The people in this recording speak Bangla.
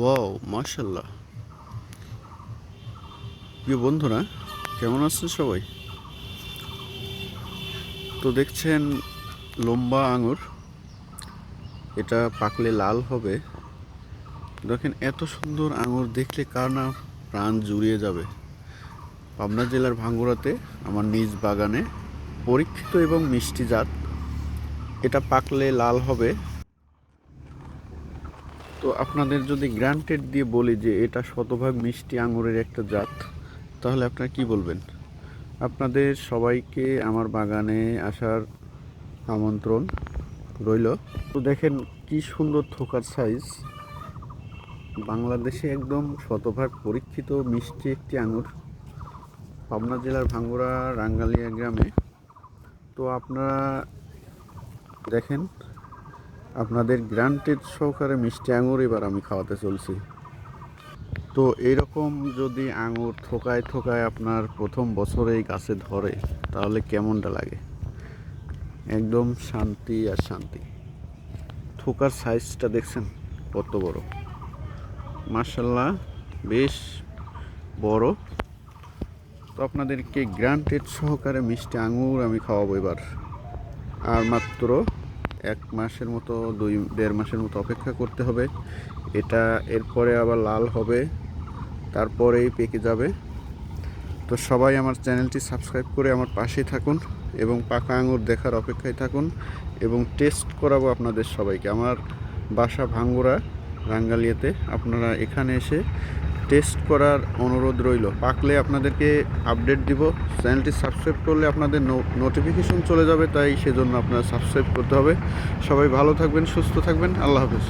ওয়াও মাশাল্লাহ প্রিয় বন্ধুরা, কেমন আছেন সবাই? তো দেখছেন লম্বা আঙুর, এটা পাকলে লাল হবে। দেখেন, এত সুন্দর আঙুর দেখলে কার না প্রাণ জুড়িয়ে যাবে। পাবনা জেলার ভাঙ্গুরাতে আমার নিজ বাগানে পরীক্ষিত এবং মিষ্টি জাত। এটা পাকলে লাল হবে। তো আপনাদের যদি গ্রান্টেড দিয়ে বলি যে এটা শতভাগ মিষ্টি আঙুরের একটা জাত, তাহলে আপনারা কি বলবেন? আপনাদের সবাইকে আমার বাগানে আসার আমন্ত্রণ রইল। তো দেখেন কি সুন্দর থোকার সাইজ বাংলাদেশে একদম শতভাগ পরীক্ষিত মিষ্টি একটি আঙুর। পাবনা জেলার ভাঙ্গুরা, রাঙ্গালিয়া গ্রামে। তো আপনারা দেখেন আপনাদের গ্রান্টেড সহকারে মিষ্টি আঙুর এবার আমি খাওয়াতে চলছি। তো এইরকম যদি আঙুর থোকায় থোকায় আপনার প্রথম বছরেই গাছে ধরে, তাহলে কেমনটা লাগে? একদম শান্তি আর শান্তি। থোকার সাইজটা দেখছেন কত বড়। মার্শাল্লাহ বেশ বড়। তো আপনাদেরকে গ্রান্টেড সহকারে মিষ্টি আঙুর আমি খাওয়াবো এবার। আর মাত্র এক মাসের মতো, দুই, দেড় মাসের মতো অপেক্ষা করতে হবে। এটা এরপরে আবার লাল হবে, তারপরেই পেকে যাবে। তো সবাই আমার চ্যানেলটি সাবস্ক্রাইব করে আমার পাশেই থাকুন এবং পাকা আঙুর দেখার অপেক্ষায় থাকুন এবং টেস্ট করাবো আপনাদের সবাইকে। আমার বাসা ভাঙ্গুরা। রাঙ্গালিয়াতে আপনারা এখানে এসে টেস্ট করার অনুরোধ রইল। পাকলে আপনাদেরকে আপডেট দিব। চ্যানেলটি সাবস্ক্রাইব করলে আপনাদের নোটিফিকেশন চলে যাবে, তাই সেজন্য আপনারা সাবস্ক্রাইব করতে হবে। সবাই ভালো থাকবেন, সুস্থ থাকবেন। আল্লাহ হাফেজ।